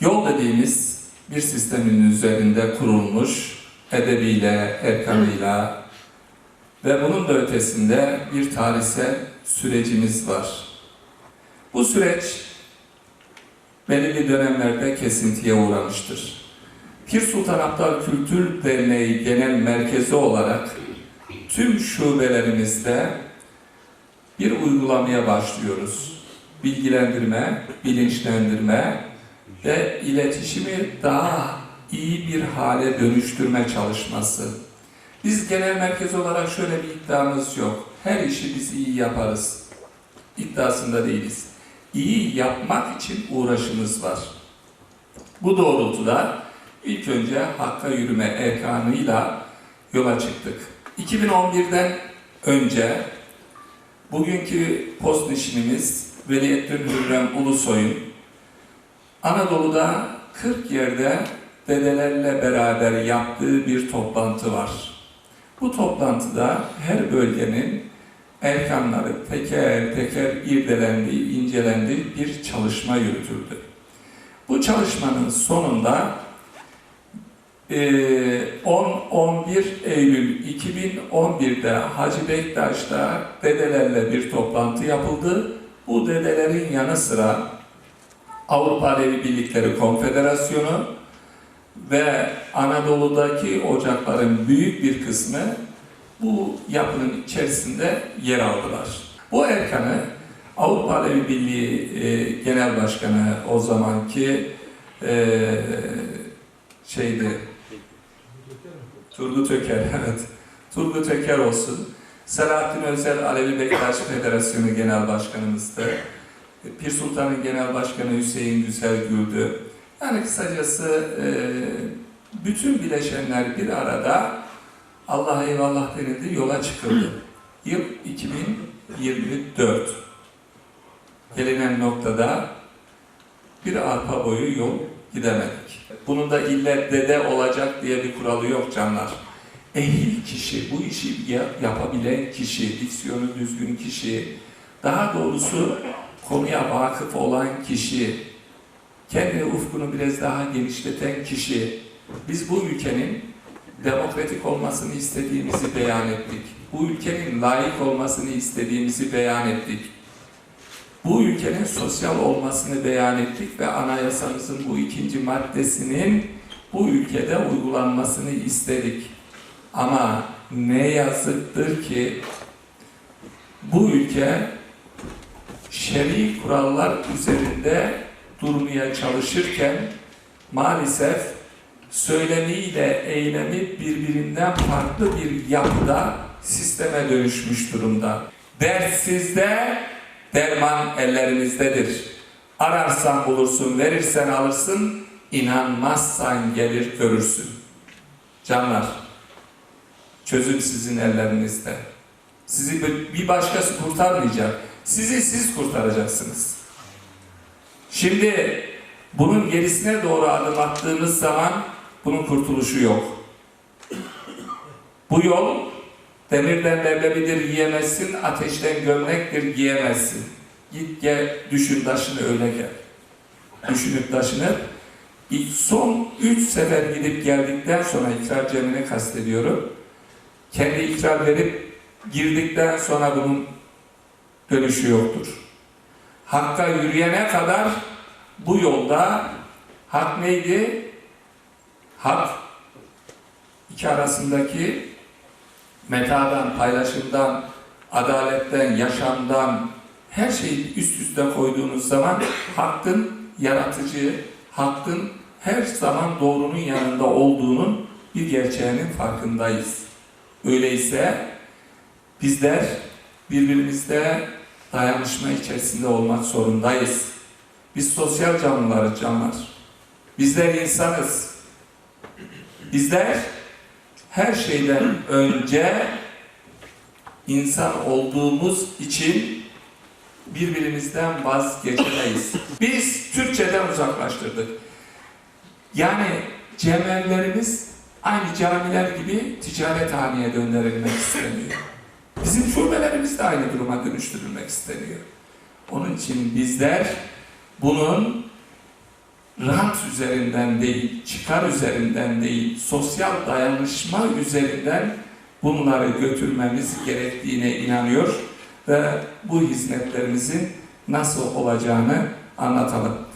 Yol dediğimiz bir sistemin üzerinde kurulmuş edebiyle, erkanıyla ve bunun da ötesinde bir tarihsel sürecimiz var. Bu süreç belirli dönemlerde kesintiye uğramıştır. Pir Sultan Abdal Kültür Derneği Genel Merkezi olarak tüm şubelerimizde bir uygulamaya başlıyoruz. Bilgilendirme, bilinçlendirme ve iletişimi daha iyi bir hale dönüştürme çalışması. Biz genel merkez olarak şöyle bir iddiamız yok. Her işi biz iyi yaparız. İddiasında değiliz. İyi yapmak için uğraşımız var. Bu doğrultuda ilk önce Hakka Yürüme erkanıyla yola çıktık. 2011'den önce bugünkü post nişinimiz Veliyeddin Hürrem Ulusoy'un Anadolu'da 40 yerde dedelerle beraber yaptığı bir toplantı var. Bu toplantıda her bölgenin erkanları teker teker irdelendi, incelendi, bir çalışma yürütüldü. Bu çalışmanın sonunda eee, 10-11 Eylül 2011'de Hacı Bektaş'ta dedelerle bir toplantı yapıldı. Bu dedelerin yanı sıra Avrupa Alevi Birlikleri Konfederasyonu ve Anadolu'daki ocakların büyük bir kısmı bu yapının içerisinde yer aldılar. Bu erkanı Avrupa Alevi Birliği e, Genel Başkanı o zamanki e, şeydi Turgut Öker, evet. Turgut Öker olsun. Selahattin Özel Alevi Bektaş Federasyonu Genel Başkanımızdı. Pir Sultan'ın Genel Başkanı Hüseyin Güzel Güldü. Yani kısacası e, bütün bileşenler bir arada Allah'a eyvallah denildi, yola çıkıldı. Yıl 2024. Gelinen noktada bir arpa boyu yol gidemedik. Bunun da ille dede olacak diye bir kuralı yok canlar. Ehil kişi, bu işi ya- yapabilen kişi, diksiyonu düzgün kişi, daha doğrusu konuya vakıf olan kişi, kendi ufkunu biraz daha genişleten kişi, biz bu ülkenin demokratik olmasını istediğimizi beyan ettik. Bu ülkenin layık olmasını istediğimizi beyan ettik. Bu ülkenin sosyal olmasını beyan ettik ve anayasamızın bu ikinci maddesinin bu ülkede uygulanmasını istedik. Ama ne yazıktır ki bu ülke şer'i kurallar üzerinde durmaya çalışırken maalesef söylemiyle eylemi birbirinden farklı bir yapıda sisteme dönüşmüş durumda. Dert sizde, derman ellerinizdedir. Ararsan bulursun, verirsen alırsın, inanmazsan gelir görürsün. Canlar, çözüm sizin ellerinizde. Sizi bir başkası kurtarmayacak. Sizi siz kurtaracaksınız. Şimdi bunun gerisine doğru adım attığınız zaman bunun kurtuluşu yok. Bu yol demirden leblebidir yiyemezsin, ateşten gömlektir giyemezsin. Git gel, düşün taşını öyle gel. Düşünüp taşınıp son üç sefer gidip geldikten sonra ikrar cemini kastediyorum. Kendi ikrar verip girdikten sonra bunun dönüşü yoktur. Hakka yürüyene kadar bu yolda hak neydi? Hak iki arasındaki metadan, paylaşımdan, adaletten, yaşamdan her şeyi üst üste koyduğunuz zaman hakkın yaratıcı, hakkın her zaman doğrunun yanında olduğunun bir gerçeğinin farkındayız. Öyleyse bizler birbirimizle dayanışma içerisinde olmak zorundayız. Biz sosyal canlılarız canlar. Bizler insanız. Bizler her şeyden önce insan olduğumuz için birbirimizden vazgeçemeyiz. Biz Türkçeden uzaklaştırdık. Yani cemevlerimiz aynı camiler gibi ticarethaneye döndürülmek isteniyor. Bizim şubelerimiz de aynı duruma dönüştürülmek isteniyor. Onun için bizler bunun rant üzerinden değil, çıkar üzerinden değil, sosyal dayanışma üzerinden bunları götürmemiz gerektiğine inanıyor ve bu hizmetlerimizin nasıl olacağını anlatalım.